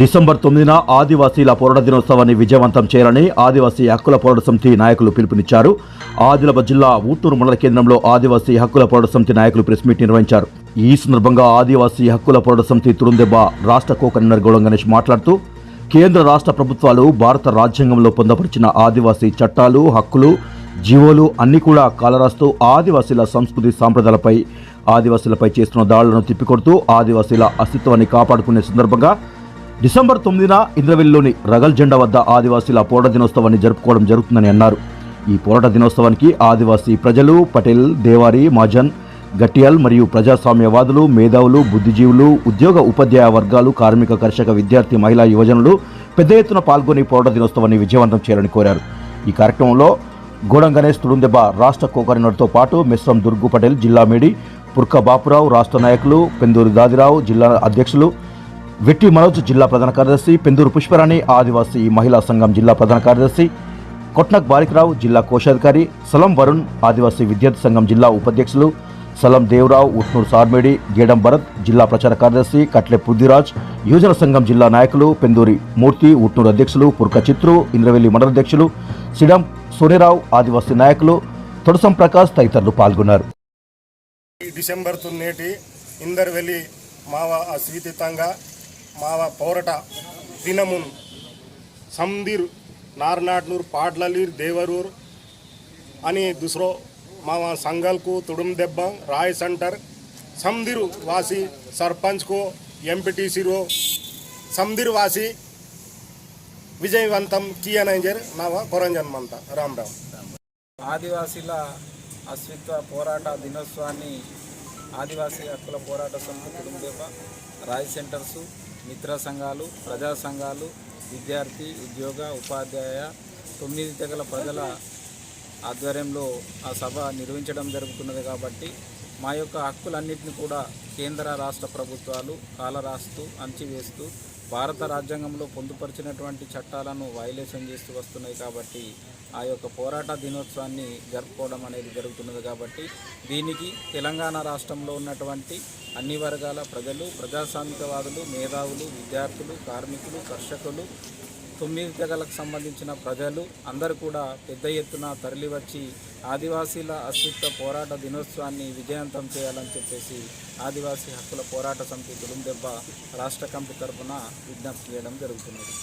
December తొమ్మిదిన ఆదివాసీల పోరాట దినోత్సవాన్ని విజయవంతం చేయాలని ఆదివాసీ హక్కుల పోరాట సమితి నాయకులు పిలుపునిచ్చారు. ఆదిలాబాద్ జిల్లా ఊటూరు మండల కేంద్రంలో ఆదివాసీ హక్కుల పోరాట సమితి నాయకులు ప్రెస్ మీట్ నిర్వహించారు. ఈ సందర్భంగా ఆదివాసీ హక్కుల పోరాట సమితి తురుందెబ్బ రాష్ట్ర కో కన్వీనర్ గౌడం గణేష్ మాట్లాడుతూ కేంద్ర రాష్ట్ర ప్రభుత్వాలు భారత రాజ్యాంగంలో పొందపరిచిన ఆదివాసీ చట్టాలు హక్కులు జీవోలు అన్ని కూడా కాలరాస్తూ ఆదివాసీల సంస్కృతి సాంప్రదాయాలపై ఆదివాసీలపై చేస్తున్న దాడులను తిప్పికొడుతూ ఆదివాసీల అస్తిత్వాన్ని కాపాడుకునే సందర్భంగా డిసెంబర్ తొమ్మిదిన ఇంద్రవెల్లిలోని రగల్ జెండా వద్ద ఆదివాసీల పోరాట దినోత్సవాన్ని జరుపుకోవడం జరుగుతుందని అన్నారు. ఈ పోరాట దినోత్సవానికి ఆదివాసీ ప్రజలు పటేల్ దేవారి మహాజన్ గట్టియాల్ మరియు ప్రజాస్వామ్యవాదులు మేధావులు బుద్ధిజీవులు ఉద్యోగ ఉపాధ్యాయ వర్గాలు కార్మిక కర్షక విద్యార్థి మహిళా యువజనులు పెద్ద ఎత్తున పాల్గొని పోరాట దినోత్సవాన్ని విజయవంతం చేయాలని కోరారు. ఈ కార్యక్రమంలో గోడం గణేష్ తుడుందెబ్బ రాష్ట్ర కోకరినర్తో పాటు మిశ్రం దుర్గు పటేల్ జిల్లా మేడి పుర్క బాపురావు రాష్ట్ర నాయకులు పెందూరు దాదిరావు జిల్లా అధ్యక్షులు వెట్టి మనోజ్ జిల్లా ప్రధాన కార్యదర్శి పెందూరు పుష్పరాణి ఆదివాసీ మహిళా సంఘం జిల్లా ప్రధాన కార్యదర్శి కొట్నక్ బాలికరావు జిల్లా కోశాధికారి సలం వరుణ్ ఆదివాసీ విద్యార్థి సంఘం జిల్లా ఉపాధ్యక్షులు సలం దేవరావు ఉట్నూరు సార్మేడి గేడం భరత్ జిల్లా ప్రచార కార్యదర్శి కట్లె పృథ్వీరాజ్ యువజన సంఘం జిల్లా నాయకులు పెందూరి మూర్తి ఉట్నూరు అధ్యక్షులు పుర్క చిత్రు ఇంద్రవెల్లి మండల అధ్యక్షులు సిడం సోనిరావు ఆదివాసీ నాయకులు తొడసం ప్రకాష్ తదితరులు పాల్గొన్నారు. డిసెంబర్ నేటి ఇందర్వెలి మావ స్వీతితంగా మావ పౌరట దినమున్ సందిర్ నార్నాట్నూర్ పాడ్లలీర్ దేవరూర్ అని దుసరో మావ సంగల్కు తుడుం దెబ్బ రాయ్ సెంటర్. సందిరు వాసి సర్పంచ్కు ఎంపీటీసీరో సందిర్ వాసి విజయవంతం కియనైజర్ నావ కొరంజన్మంత. రామ్ రామ్. ఆదివాసీల అస్తిత్వ పోరాట దినోత్సవాన్ని ఆదివాసీ హక్కుల పోరాట సంస్థ కుటుంబ రాయ్ సెంటర్సు మిత్ర సంఘాలు ప్రజా సంఘాలు విద్యార్థి ఉద్యోగ ఉపాధ్యాయ తొమ్మిది తెగల ప్రజల ఆధ్వర్యంలో ఆ సభ నిర్వహించడం జరుగుతున్నది కాబట్టి మా యొక్క హక్కులన్నింటినీ కూడా కేంద్ర రాష్ట్ర ప్రభుత్వాలు కాలరాస్తూ అంచివేస్తూ భారత రాజ్యాంగంలో పొందుపరిచినటువంటి చట్టాలను వైలేషన్ చేస్తూ వస్తున్నాయి కాబట్టి ఆ యొక్క పోరాట దినోత్సవాన్ని జరుపుకోవడం అనేది జరుగుతున్నది కాబట్టి దీనికి తెలంగాణ రాష్ట్రంలో ఉన్నటువంటి అన్ని వర్గాల ప్రజలు ప్రజాస్వామికవాదులు మేధావులు విద్యార్థులు కార్మికులు కర్షకులు తొమ్మిది తెగలకు సంబంధించిన ప్రజలు అందరూ కూడా పెద్ద ఎత్తున తరలివచ్చి ఆదివాసీల అస్తిత్వ పోరాట దినోత్సవాన్ని విజయవంతం చేయాలని చెప్పేసి ఆదివాసీ హక్కుల పోరాట సమితి తులుందెబ్బ రాష్ట్ర కమిటీ తరఫున విజ్ఞప్తి చేయడం జరుగుతున్నది.